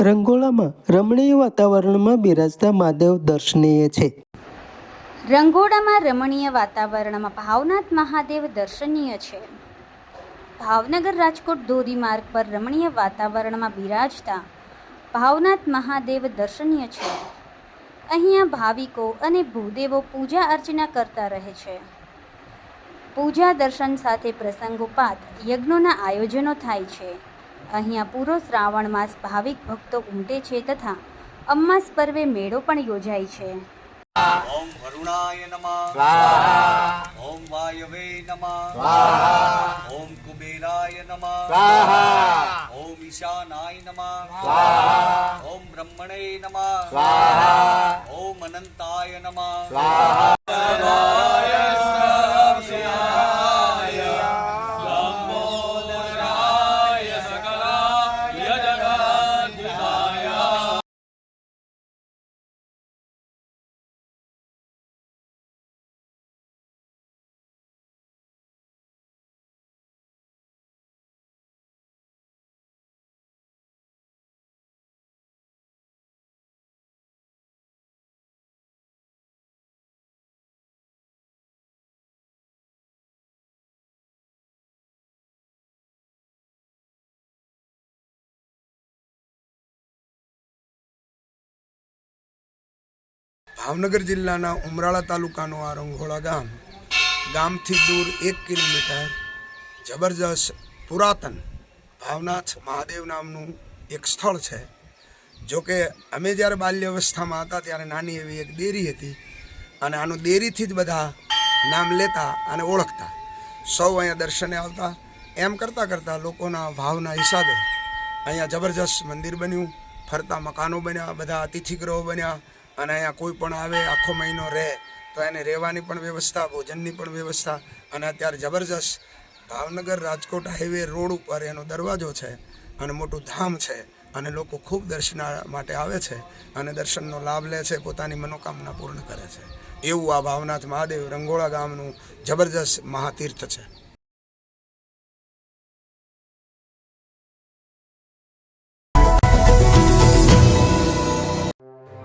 રંગોળામાં રમણીય વાતાવરણમાં બિરાજતા મહાદેવ દર્શનીય છે. રંગોળામાં રમણીય વાતાવરણમાં ભાવનાથ મહાદેવ દર્શનીય છે. ભાવનગર રાજકોટ ધોરીમાર્ગ પર રમણીય વાતાવરણમાં બિરાજતા ભાવનાથ મહાદેવ દર્શનીય છે. અહીંયા ભાવિકો અને ભૂદેવો પૂજા અર્ચના કરતા રહે છે. પૂજા દર્શન સાથે પ્રસંગોપાત યજ્ઞોના આયોજનો થાય છે. અહીંયા પૂરો શ્રાવણ માસ ભાવિક ભક્તો ઉમટે છે તથા અમાસ પર્વે મેળો પણ યોજાય છે. ઓમ વરુણાય નમઃ. ઓમ વાયવે નમઃ. ઓમ કુબેરાય નમઃ. ઓમ ઈશાનાય નમઃ. ઓમ બ્રહ્મણે નમઃ. ઓમ અનંતાય નમઃ. ભાવનગર જિલ્લાના ઉમરાળા તાલુકાનું આ રંઘોળા ગામ ગામથી દૂર એક કિલોમીટર જબરજસ્ત પુરાતન ભાવનાથ મહાદેવ નામનું એક સ્થળ છે. જોકે અમે જ્યારે બાલ્ય અવસ્થામાં હતા ત્યારે નાની એવી એક ડેરી હતી અને આનું ડેરીથી જ બધા નામ લેતા અને ઓળખતા. સૌ અહીંયા દર્શને આવતા. એમ કરતાં કરતાં લોકોના ભાવના હિસાબે અહીંયા જબરજસ્ત મંદિર બન્યું. ફરતા મકાનો બન્યા, બધા અતિથિગૃહો બન્યા. અને અહીંયા કોઈ પણ આવે, આખો મહિનો રહે, તો એને રહેવાની પણ વ્યવસ્થા, ભોજનની પણ વ્યવસ્થા. અને અત્યારે જબરજસ્ત ભાવનગર રાજકોટ હાઈવે રોડ ઉપર એનો દરવાજો છે અને મોટું ધામ છે. અને લોકો ખૂબ દર્શન માટે આવે છે અને દર્શનનો લાભ લે છે, પોતાની મનોકામના પૂર્ણ કરે છે. એવું આ ભાવનાથ મહાદેવ રંગોળા ગામનું જબરજસ્ત મહાતીર્થ છે.